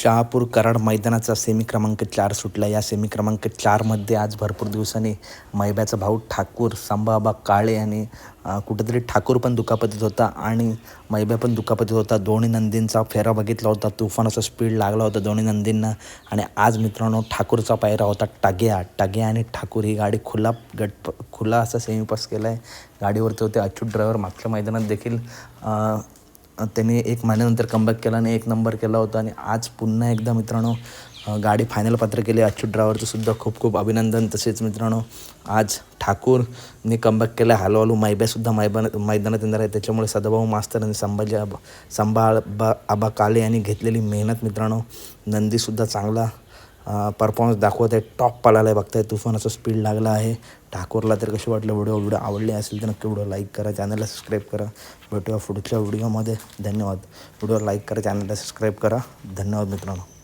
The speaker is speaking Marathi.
शहापूर कराड मैदानाचा सेमी क्रमांक चार सुटला. या सेमी क्रमांक चारमध्ये आज भरपूर दिवसांनी मैब्याचा भाऊ ठाकूर संभाबा काळे आणि कुठेतरी ठाकूर पण दुखापतीत होता आणि मैब्या पण दुखापतीत होता. दोन्ही नंदींचा फेरा बघितला होता. तुफानाचा स्पीड लागला होता दोन्ही नंदींना. आणि आज मित्रांनो ठाकूरचा पायरा होता टाग्या. टाग्या आणि ठाकूर ही गाडी खुला गट खुला असा सेमी पास केला आहे गाडीवरती होते अच्युत ड्रायव्हर मागच्या मैदानात देखील त्यांनी एक महिन्यानंतर कमबॅक केला आणि एक नंबर केला होता. आणि आज पुन्हा एकदा मित्रांनो गाडी फायनल पात्र केली. अच्युत ड्रायव्हरचं सुद्धा खूप खूप अभिनंदन. तसेच मित्रांनो आज ठाकूरने कमबॅक केला. हळूहळू मायब्यासुद्धा मैबा मैदानात येणार आहे त्याच्यामुळे सदाभाऊ मास्तर आणि संभाजी आबा संभाळ बा आबा काले यांनी घेतलेली मेहनत मित्रांनो नंदीसुद्धा चांगला परफॉर्मन्स दाखवत आहे. टॉप पळाला आहे बघताय. तुफानाचा स्पीड लागला आहे. ठाकूरला तर कशी वाटलं? व्हिडिओ व्हिडिओ आवडले असेल तर नक्की व्हिडिओ लाईक करा. चॅनलला सबस्क्राईब करा. भेटूया पुढच्या व्हिडिओमध्ये धन्यवाद. व्हिडिओ लाईक करा. चॅनलला सबस्क्राईब करा. धन्यवाद मित्रांनो.